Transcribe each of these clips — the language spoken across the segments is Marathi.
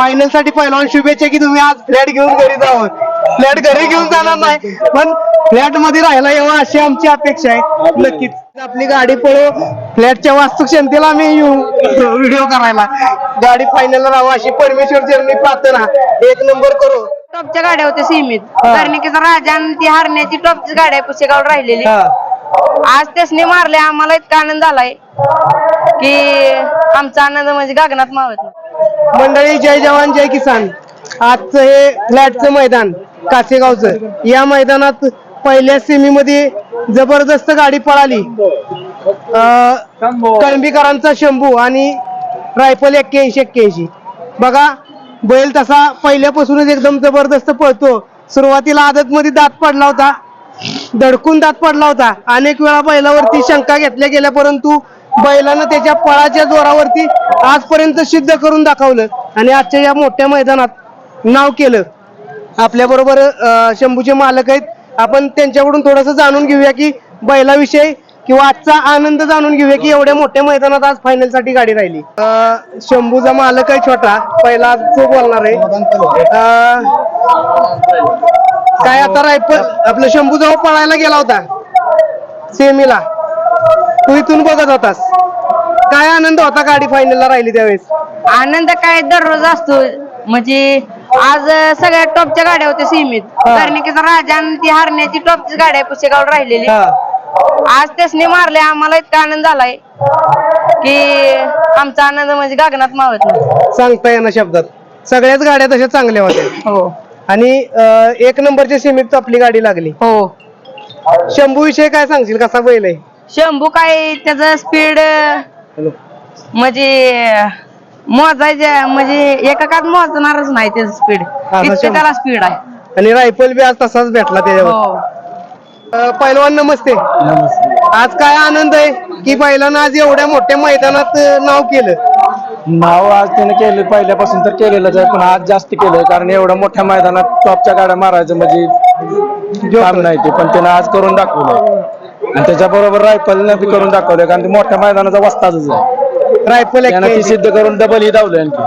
फायनलसाठी पहिलवान शुभेच्छा की तुम्ही आज फ्लॅट घेऊन घरी जावं फ्लॅट घरी घेऊन जाणार नाही पण फ्लॅटमध्ये राहायला यावं अशी आमची अपेक्षा आहे. नक्कीच. आपली गाडी पळो फ्लॅटच्या वास्तू क्षमतेला आम्ही येऊ. व्हिडिओ करायला. गाडी फायनल राहावं अशी परमेश्वर चरणी प्रार्थना. एक नंबर करू. टॉपच्या गाड्या होत्या सीमित. हा. कर्णिकेचा राजा आणि ती हरण्याची टॉपची गाडी आहे पुसेगाव राहिलेली. आज त्यासने मारले आम्हाला इतका आनंद झालाय की आमचा आनंद म्हणजे गगनात मावत नाही. मंडळी जय जवान जय किसान. आजचं हे फ्लॅटचं मैदान कासेगावचं. या मैदानात पहिल्या सेमीमध्ये जबरदस्त गाडी पळाली. कळंबीकरांचा शंभू आणि रायफल एक्क्याऐंशी एक्क्याऐंशी. बघा बैल तसा पहिल्यापासूनच एकदम जबरदस्त पळतो. सुरुवातीला आदत मध्ये दात पडला होता. धडकून दात पडला होता. अनेक वेळा बैलावरती शंका घेतल्या गेल्या परंतु बैलानं त्याच्या पळाच्या जोरावरती आजपर्यंत सिद्ध करून दाखवलं. आणि आजच्या या मोठ्या मैदानात नाव केलं. आपल्या बरोबर शंभूचे मालक आहेत. आपण त्यांच्याकडून थोडस जाणून घेऊया की बैलाविषयी किंवा आजचा आनंद जाणून घेऊया की एवढ्या मोठ्या मैदानात आज फायनलसाठी गाडी राहिली. शंभूचा मालक आहे छोटा. पहिला तो बोलणार आहे. अं, काय आता रायफल आपलं शंभू जवळ पळायला गेला होता. सेमीला. तू इथून बघत होतास. काय आनंद होता गाडी फायनलला राहिली त्यावेळेस? आनंद काय दररोज असतो. म्हणजे आज सगळ्या टॉपच्या गाड्या होत्या सीमित. हा. कर्णिकेचा राजा आणि ती हरण्याची टॉपची गाडी आहे पुसेगाव राहिलेली. हा. आज त्यासने मारले आम्हाला इतका आनंद झालाय की आमचा आनंद म्हणजे गगनात मावत नाही. सांगता येणं शब्दात. सगळ्याच गाड्या तशा चांगल्या होत्या. हो. आणि अं, एक नंबरच्या सीमेत आपली गाडी लागली. हो. शंभू विषयी काय सांगशील? कसा बैल आहे? शंभू काय त्याचं स्पीड म्हणजे मोजायच्या म्हणजे एकाकात मोजणारच नाही त्याचं स्पीड हा, इतकं शंभू. त्याला स्पीड आहे. आणि रायफल बी आज तसाच भेटला त्याच्यावर. हो. अं, पहिलवान नमस्ते. आज काय आनंद आहे की बैलानं आज एवढ्या मोठ्या मैदानात अं, नाव केलं? नाव आज त्याने केलं पहिल्यापासून तर केलेलंच आहे पण आज जास्त केलंय कारण एवढ्या मोठ्या मैदानात टॉपच्या गाड्या मारायचं म्हणजे काम नाही ते पण त्यानं आज करून दाखवलंय आणि त्याच्याबरोबर रायफलनं बी करून दाखवलंय कारण ते मोठ्या मैदानाचा वस्ताच आहे. रायफल त्यानं ती सिद्ध करून डबल ही धावलंय आणखी.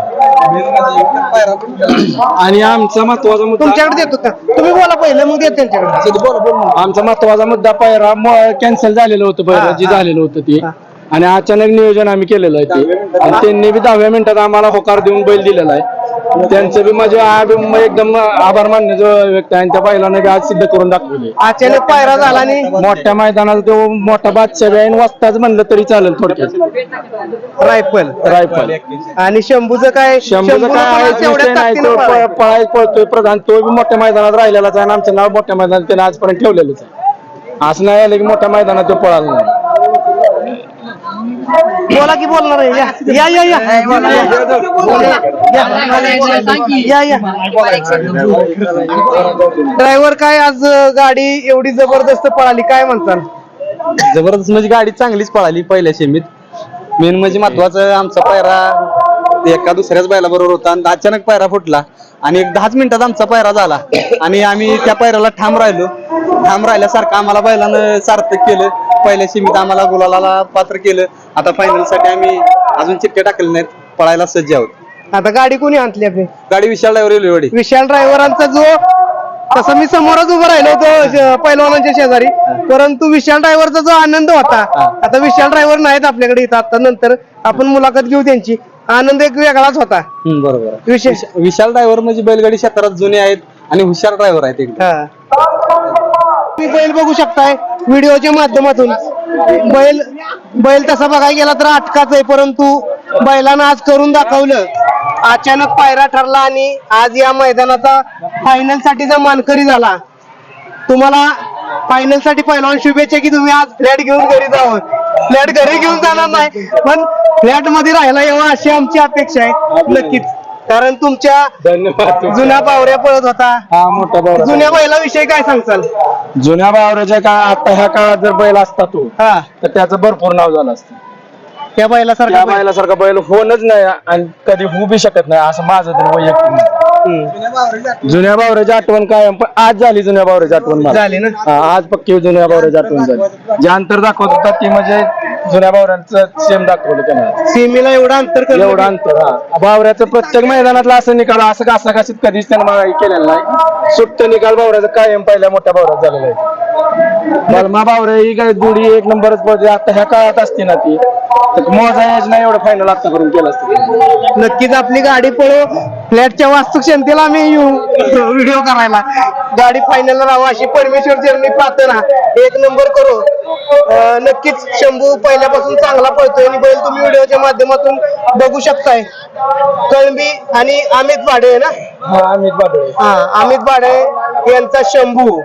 आणि आमचा महत्त्वाचा मुद्दा तुमच्याकडे देतो का? तुम्ही बोला पहिलं मग देतो त्यांच्याकडे. आमचा महत्त्वाचा मुद्दा पायरा कॅन्सल झालेलं होतं हा, पहिला जे हा. झालेलं होतं ते. हा. आणि अचानक नियोजन आम्ही केलेलं आहे ते. आणि त्यांनी बी दहाव्या मिनिटात आम्हाला होकार देऊन बैल दिलेला आहे. त्यांचं बी म्हणजे आ- बी म- एकदम आभार मानण्याचं व्यक्त आहे. आणि त्या बैलाने बी आज सिद्ध करून दाखवले अचानक पायरा झाला आणि मोठ्या मैदानात तो मोठा बादशाह बी आहे आणि वस्ताच म्हणलं तरी चालेल थोडक्यात. रायफल. रायफल. आणि शंभूचं काय शंभूचं शंभूनं काय विषय नाही ताकदीनं पळाला. प- पळाय पळतोय प्रधान. तो बी मोठ्या मैदानात राहिलेलाच आहे आणि आमचं नाव मोठ्या मैदानात त्याने आजपर्यंत ठेवलेलंच आहे. असं नाही आलं की मोठ्या मैदानात तो पळाला नाही. बोला की बोलणार आहे. या या या या. बोला, या. या. या. ड्रायव्हर काय आज गाडी एवढी जबरदस्त पळाली काय म्हणताल जबरदस्त म्हणजे गाडी चांगलीच पळाली पहिल्या शेमीत. मेन म्हणजे महत्वाचं आमचा पायरा एका दुसऱ्याच बैला बरोबर होता आणि अचानक पायरा फुटला. आणि एक दहाच मिनिटात आमचा पायरा झाला. आणि आम्ही त्या पायऱ्याला ठाम राहिलो. ठाम राहिल्यासारखं आम्हाला बैलानं सार्थक केलं. पहिल्या शेमीत आम्हाला गुलाला पात्र केलं. आता फायनलसाठी आम्ही अजून चिठ्ठ्या टाकले नाहीत. पळायला सज्ज आहोत. आता गाडी कोणी आणली आपली? गाडी विशाल ड्रायव्हर रेल्वेवाडी विशाल ड्रायव्हरांचा जो तसं मी समोरच उभं राहिलो होतो पैलवानांच्या शेजारी. परंतु विशाल ड्रायव्हरचा जो आनंद होता आता विशाल ड्रायव्हर नाहीत आपल्याकडे इथं. आता नंतर आपण मुलाखत घेऊ त्यांची. आनंद एक वेगळाच होता. बरोबर. विशेष. विशाल ड्रायव्हर म्हणजे बैलगाडी क्षेत्रात जुने आहेत आणि हुशार ड्रायव्हर आहेत एकदम हा. तुम्ही बैल बघू शकताय व्हिडिओच्या माध्यमातून. बैल बैल तसा बघायला गेला तर अटकाच आहे परंतु बैलानं आज करून दाखवलं. अचानक पायरा ठरला आणि आज या मैदानाचा फायनल साठीचा मानकरी झाला. तुम्हाला फायनलसाठी पहिलवान शुभेच्छा की तुम्ही आज फ्लॅट घेऊन घरी जावं फ्लॅट घरी घेऊन जाणार नाही पण फ्लॅटमध्ये राहायला यावं अशी आमची अपेक्षा आहे. नक्कीच. कारण तुमच्या धन्यवाद जुन्या पावऱ्या पळत होता. हा मोठा बावरा जुन्या बैलाविषयी काय सांगचाल जुन्या बावऱ्याच्या का आता ह्या काळात जर बैल असता तो हा. तर त्याचं भरपूर नाव झालं असतं. त्या बैलासारखा त्या बैल. बैलासारखा बैल होणच नाही आणि कधी होऊ बी शकत नाही असं माझं तरी वैयक्तिक मत. हम्म. जुन्या बावऱ्याची आठवण काय? पण आज झाली जुन्या बावऱ्याची आठवण मला. झाली ना? हा, आज पक्की जुन्या बावऱ्याची आठवण झाली. जे अंतर दाखवत होता ती म्हणजे जुन्या बावऱ्यांचं सेम दाखवलं त्यानं. सीमेला एवढं अंतर करणं एवढं अंतर हा. बावऱ्याचं प्रत्येक मैदानातला असं निकाल असं घासा घासीत कधीच त्यानं मला केलेलं नाही. सुट्ट निकाल बावऱ्याचं कायम पहिल्या मोठ्या बावऱ्यात झालेला आहे. बलमा बावऱ्या ही काय जोडी एक नंबरच पडते आता ह्या काळात असते ना ती. तर मोजा याच नाही एवढं फायनल आता करून केलं असतं. नक्कीच आपली गाडी पळो. फ्लॅटच्या वास्तू क्षमतेला आम्ही येऊ. व्हिडिओ करायला. गाडी फायनल राहावं अशी परमेश्वर चरणी प्रार्थना एक नंबर करू. नक्कीच शंभू पहिल्यापासून चांगला पळतोय आणि बैल तुम्ही व्हिडिओच्या माध्यमातून बघू शकताय. कळंबी आणि अमित भाडे ना? हा अमित बाबळे हा अमित भाडे यांचा शंभू.